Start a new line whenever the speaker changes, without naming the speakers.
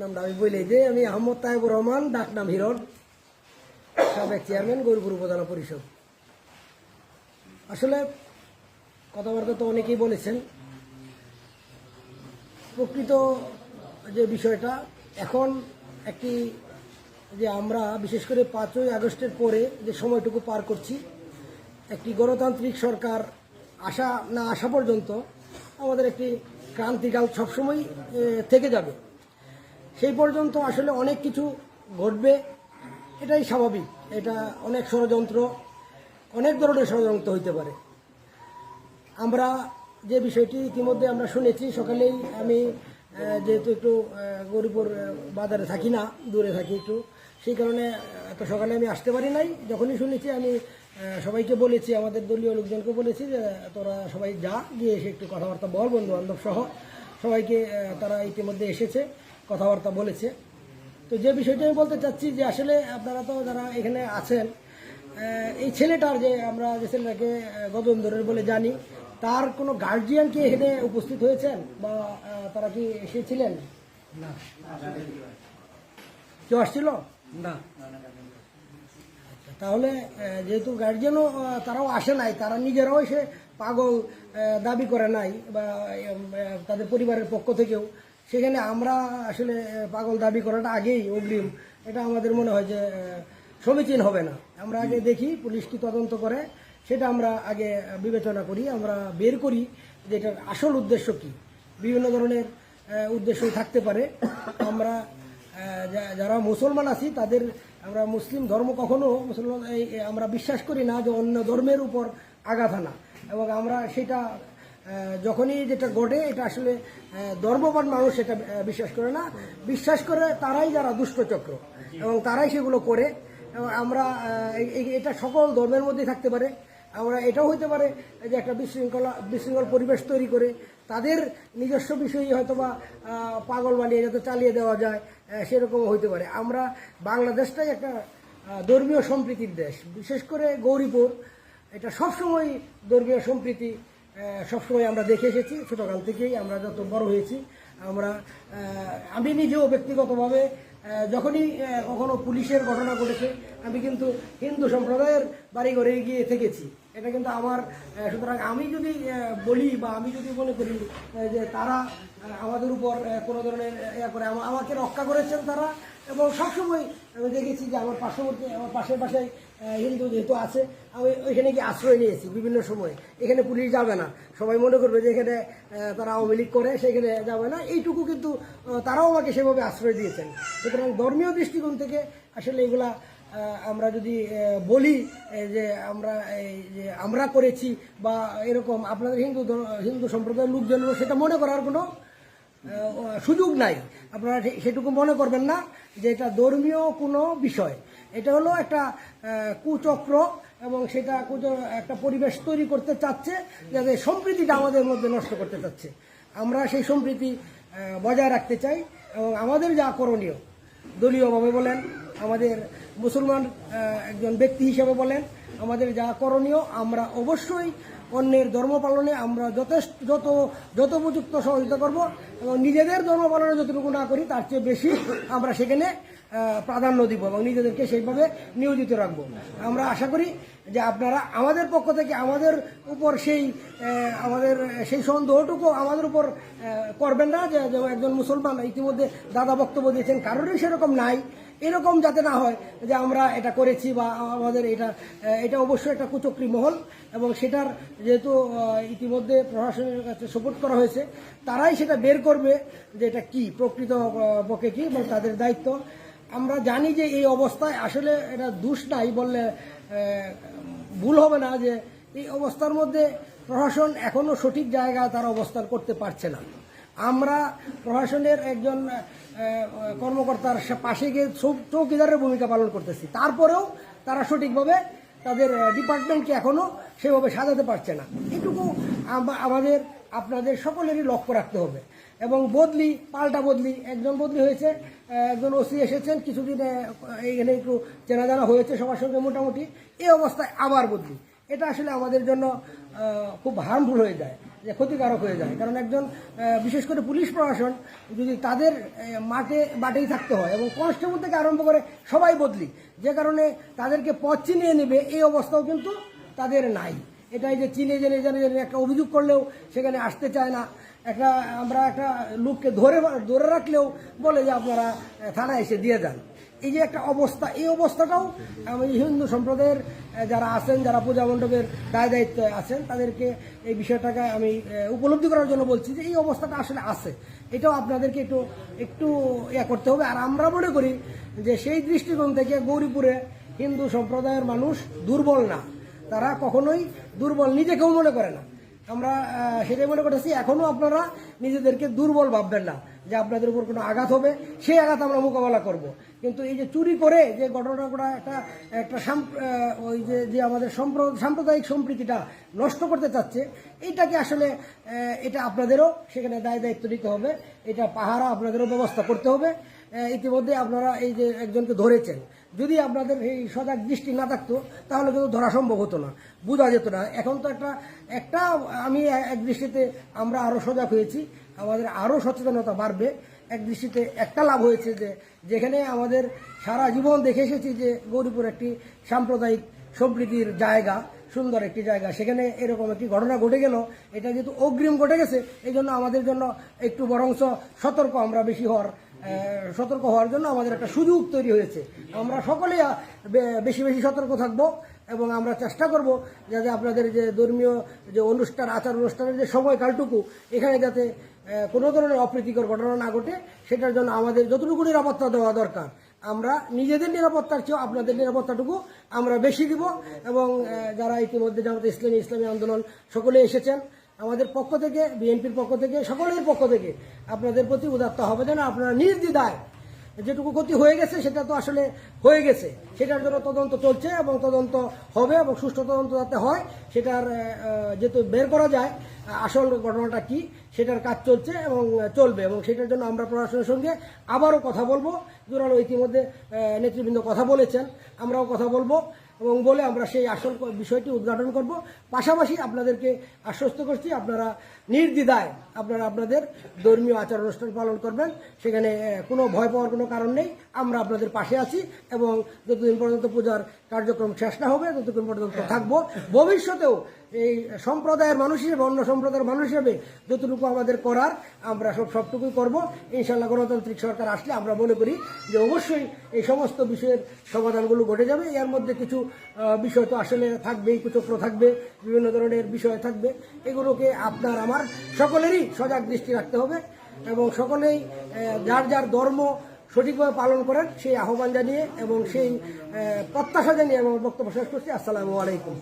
নামটা আমি বলে যে আমি আহমদ তাইবুর রহমান, ডাক নাম হিরণ। সাবেক চেয়ারম্যান, গৌরপুর উপজেলা পরিষদ। আসলে কথাবার্তা তো অনেকেই বলেছেন। প্রকৃত যে বিষয়টা, এখন একটি যে আমরা বিশেষ করে পাঁচই আগস্টের পরে যে সময়টুকু পার করছি, একটি গণতান্ত্রিক সরকার আসা না আসা পর্যন্ত আমাদের একটি ক্রান্তিকাল সবসময় থেকে যাবে। সেই পর্যন্ত আসলে অনেক কিছু ঘটবে এটাই স্বাভাবিক। এটা অনেক ষড়যন্ত্র অনেক ধরনের ষড়যন্ত্র হইতে পারে। আমরা যে বিষয়টি ইতিমধ্যে আমরা শুনেছি সকালেই আমি যেহেতু একটু আহ, গরিপুর বাজারে থাকি না দূরে থাকি একটু সেই কারণে এত সকালে আমি আসতে পারি নাই। যখনই শুনেছি আমি সবাইকে বলেছি আমাদের দলীয় লোকজনকে বলেছি যে তোরা সবাই যা গিয়ে এসে একটু কথাবার্তা বল বন্ধু বান্ধব সহ। সবাইকে তারা ইতিমধ্যে এসেছে। কথাবার্তা বলেছে। তো যে বিষয়টা আমি বলতে চাচ্ছি যে আসলে আপনারা তো যারা এখানে আছেন এই ছেলেটার যে আমরা যে ছেলেটাকে আহ, গজেন্দ্রের বলে জানি তার কোনো গার্জিয়ান কি এখানে উপস্থিত হয়েছেন? বা তারা কি এসেছিলেন? না। কেউ আসছিল? না। তাহলে যেহেতু গার্জিয়ানও তারাও আসে নাই তারা নিজেরাও এসে পাগল দাবি করে নাই বা তাদের পরিবারের পক্ষ থেকেও। সেখানে আমরা আসলে পাগল দাবি করাটা আগেই অগ্রিম। এটা আমাদের মনে হয় যে সমীচীন হবে না। আমরা আগে দেখি পুলিশ কি তদন্ত করে সেটা আমরা আগে বিবেচনা করি আমরা বের করি যে এটার আসল উদ্দেশ্য কি। বিভিন্ন ধরনের আহ, উদ্দেশ্যই থাকতে পারে। আমরা যারা মুসলমান আছি তাদের আমরা মুসলিম ধর্ম কখনো মুসলমান আমরা বিশ্বাস করি না যে অন্য ধর্মের উপর আঘাত আনা। এবং আমরা সেটা যখনই যেটা ঘটে এটা আসলে ধর্মবান মানুষ আহ, বিশ্বাস করে না। বিশ্বাস করে তারাই যারা দুষ্টচক্র এবং তারাই সেগুলো করে। এবং আমরা এটা সকল ধর্মের মধ্যেই থাকতে পারে। আমরা এটাও হইতে পারে যে একটা বিশৃঙ্খলা বিশৃঙ্খল পরিবেশ তৈরি করে তাদের নিজস্ব বিষয়ই হয়তো বা পাগল বানিয়ে যাতে চালিয়ে দেওয়া যায় সেরকমও সেরকম হইতে পারে। আমরা বাংলাদেশটাই একটা ধর্মীয় সম্প্রীতির দেশ। বিশেষ করে গৌরীপুর এটা সবসময় ধর্মীয় সম্প্রীতি সবসময় আমরা দেখে এসেছি, ছোটকাল থেকেই আমরা যত বড় হয়েছি, আমরা আমি নিজেও ব্যক্তিগতভাবে যখনই কখনো পুলিশের ঘটনা ঘটেছে, আমি কিন্তু হিন্দু সম্প্রদায়ের বাড়ি ঘরে গিয়ে থেকেছি। এটা কিন্তু আমার সুতরাং আমি যদি বলি বা আমি যদি মনে করি যে তারা আমাদের উপর কোনো ধরনের ইয়া করে আমাকে রক্ষা করেছেন তারা এবং সবসময় আমি দেখেছি যে আমার পার্শ্ববর্তী আমার পাশের পাশে হিন্দু যেহেতু আছে, আমি ওইখানে গিয়ে আশ্রয় নিয়েছি বিভিন্ন সময়। এখানে পুলিশ যাবে না। সবাই মনে করবে যে এখানে তারা আওয়ামী লীগ করে, সেখানে যাবে না। এইটুকু কিন্তু তারাও আমাকে সেভাবে আশ্রয় দিয়েছেন। সুতরাং ধর্মীয় দৃষ্টিকোণ থেকে আসলে এগুলা আমরা যদি বলি যে আমরা, এই যে আমরা করেছি বা এরকম আপনাদের হিন্দু হিন্দু সম্প্রদায়ের লোকজনেরও সেটা মনে করার কোনো সুযোগ নাই। আপনারা সেটুকু মনে করবেন না যে এটা ধর্মীয় কোনো বিষয়। এটা হলো একটা কুচক্র এবং সেটা একটা পরিবেশ তৈরি করতে চাচ্ছে যাতে সম্প্রীতিটা আমাদের মধ্যে নষ্ট করতে চাচ্ছে। আমরা সেই সম্প্রীতি বজায় রাখতে চাই এবং আমাদের যা করণীয়, দলীয়ভাবে বলেন, আমাদের মুসলমান একজন ব্যক্তি হিসেবে বলেন আমাদের যা করণীয়, আমরা অবশ্যই অন্যের ধর্ম পালনে আমরা যথেষ্ট, যত যত উপযুক্ত সহযোগিতা করব এবং নিজেদের ধর্ম পালনে যতটুকু না করি, তার চেয়ে বেশি আমরা সেখানে প্রাধান্য দিব এবং নিজেদেরকে সেইভাবে নিয়োজিত রাখব। আমরা আশা করি যে আপনারা আমাদের পক্ষ থেকে আমাদের উপর সেই আমাদের সেই সন্দেহটুকু আমাদের উপর করবেন না যে একজন মুসলমান ইতিমধ্যে দাদা বক্তব্য দিয়েছেন, কারোরই সেরকম নাই। এরকম যাতে না হয় যে আমরা এটা করেছি বা আমাদের এটা এটা অবশ্যই একটা কুচক্রি মহল এবং সেটার যেহেতু ইতিমধ্যে প্রশাসনের কাছে সাপোর্ট করা হয়েছে, তারাই সেটা বের করবে যে এটা কি, প্রকৃত পক্ষে কি এবং তাদের দায়িত্ব। আমরা জানি যে এই অবস্থায় আসলে এটা দোষ নাই বললে ভুল হবে না যে এই অবস্থার মধ্যে প্রশাসন এখনও সঠিক জায়গায় তারা অবস্থান করতে পারছে না। আমরা প্রশাসনের একজন কর্মকর্তার পাশে গিয়ে চৌকিদারের ভূমিকা পালন করতেছি। তারপরেও তারা সঠিকভাবে তাদের ডিপার্টমেন্টকে এখনও সেভাবে সাজাতে পারছে না। এটুকু আমাদের, আপনাদের সকলেরই লক্ষ্য রাখতে হবে। এবং বদলি, পাল্টা বদলি, একজন বদলি হয়েছে একজন ওসি এসেছেন, কিছুদিন এইখানে একটু চেনা জানা হয়েছে সবার সঙ্গে মোটামুটি এই অবস্থায় আবার বদলি। এটা আসলে আমাদের জন্য খুব হার্মফুল হয়ে যায়। যে ক্ষতিকারক হয়ে যায়। কারণ একজন বিশেষ করে পুলিশ প্রশাসন যদি তাদের মাঠে বাটেই থাকতে হয় এবং কনস্টেবল থেকে আরম্ভ করে সবাই বদলি, যে কারণে তাদেরকে পথ চিনিয়ে নেবে, এই অবস্থাও কিন্তু তাদের নাই। এটাই যে চিনে, জেনে জেনে জেনে একটা অভিযোগ করলেও সেখানে আসতে চায় না। একটা, আমরা একটা লোককে ধরে ধরে রাখলেও বলে যে আপনারা থানায় এসে দিয়ে যান। এই যে একটা অবস্থা, এই অবস্থাটাও আমি হিন্দু সম্প্রদায়ের যারা আছেন, যারা পূজা মণ্ডপের দায় দায়িত্বে আছেন, তাদেরকে এই বিষয়টাকে আমি উপলব্ধি করার জন্য বলছি যে এই অবস্থাটা আসলে আছে। এটাও আপনাদেরকে একটু একটু ইয়া করতে হবে। আর আমরা মনে করি যে সেই দৃষ্টিকোণ থেকে গৌরীপুরে হিন্দু সম্প্রদায়ের মানুষ দুর্বল না। তারা কখনোই দুর্বল নিজেকেও মনে করে না। আমরা সেটাই মনে করতেছি, এখনও আপনারা নিজেদেরকে দুর্বল ভাববেন না। যে আপনাদের উপর কোনো আঘাত হবে, সেই আঘাত আমরা মোকাবেলা করব। কিন্তু এই যে চুরি করে যে ঘটনাটা একটা একটা ওই যে যে আমাদের সম্প্র- সাম্প্রদায়িক সম্প্রীতিটা নষ্ট করতে চাচ্ছে এইটাকে আসলে এটা আপনাদেরও সেখানে দায় দায়িত্ব নিতে হবে। এটা পাহারা আপনাদেরও ব্যবস্থা করতে হবে। ইতিমধ্যে আপনারা এই যে একজনকে ধরেছেন। যদি আপনাদের এই সজাগ দৃষ্টি না থাকতো, তাহলে কিন্তু ধরা সম্ভব হতো না। বোঝা যেত না। এখন তো একটা একটা, আমি এক দৃষ্টিতে আমরা আরও সজাগ হয়েছি, আমাদের আরও সচেতনতা বাড়বে। এক দৃষ্টিতে একটা লাভ হয়েছে যে, যেখানে আমাদের সারা জীবন দেখে এসেছি যে, গৌরীপুর একটি সাম্প্রদায়িক সম্প্রীতির জায়গা, সুন্দর একটি জায়গা। সেখানে এরকম একটি ঘটনা ঘটে গেল, এটা যেহেতু অগ্রিম ঘটে গেছে, এই জন্য আমাদের জন্য একটু বরংশ সতর্ক আমরা বেশি হওয়ার সতর্ক হওয়ার জন্য আমাদের একটা সুযোগ তৈরি হয়েছে। আমরা সকলেই বেশি বেশি সতর্ক থাকব এবং আমরা চেষ্টা করব যাতে আপনাদের যে ধর্মীয় যে অনুষ্ঠান, আচার অনুষ্ঠানের যে সময়কালটুকু, এখানে যাতে কোনো ধরনের অপ্রীতিকর ঘটনা না ঘটে, সেটার জন্য আমাদের যতটুকু নিরাপত্তা দেওয়া দরকার, আমরা নিজেদের নিরাপত্তার চেয়েও আপনাদের নিরাপত্তাটুকু আমরা বেশি দিব এবং যারা ইতিমধ্যে জামাত ইসলামী ইসলামী আন্দোলন সকলে এসেছেন আমাদের পক্ষ থেকে, বিএনপির পক্ষ থেকে, সকলের পক্ষ থেকে আপনাদের প্রতি উদাত্ত হবে যেন আপনারা নির্দ্বিধায় যেটুকু ক্ষতি হয়ে গেছে সেটা তো আসলে হয়ে গেছে। সেটার জন্য তদন্ত চলছে এবং তদন্ত হবে এবং সুষ্ঠু তদন্ত যাতে হয়, সেটার যেহেতু বের করা যায়, আসল ঘটনাটা কি, সেটার কাজ চলছে এবং চলবে এবং সেটার জন্য আমরা প্রশাসনের সঙ্গে আবারও কথা বলব। জোরালো ইতিমধ্যে নেতৃবৃন্দ কথা বলেছেন, আমরাও কথা বলব। এবং বলে আমরা সেই আসল বিষয়টি উদ্ঘাটন করব। পাশাপাশি আপনাদেরকে আশ্বস্ত করছি, আপনারা নির্দ্বিধায় আপনারা আপনাদের ধর্মীয় আচার অনুষ্ঠান পালন করবেন। সেখানে কোনো ভয় পাওয়ার কোনো কারণ নেই। আমরা আপনাদের পাশে আছি এবং যতদিন পর্যন্ত পূজার কার্যক্রম শেষ না হবে ততদিন পর্যন্ত থাকব। ভবিষ্যতেও এই সম্প্রদায়ের মানুষ হিসেবে, অন্য সম্প্রদায়ের মানুষ হিসেবে যতটুকু আমাদের করার, আমরা সব সবটুকুই করব। ইনশাল্লাহ গণতান্ত্রিক সরকার আসলে আমরা মনে করি যে অবশ্যই এই সমস্ত বিষয়ের সমাধানগুলো ঘটে যাবে। এর মধ্যে কিছু বিষয় তো আসলে থাকবেই, কুচক্র থাকবে, বিভিন্ন ধরনের বিষয় থাকবে। এগুলোকে আপনার, আমার সকলেরই সজাগ দৃষ্টি রাখতে হবে এবং সকলেই যার যার ধর্ম সঠিকভাবে পালন করেন, সেই আহ্বান জানিয়ে এবং সেই প্রত্যাশা জানিয়ে আমার বক্তব্য শেষ করছি। আসসালামু আলাইকুম।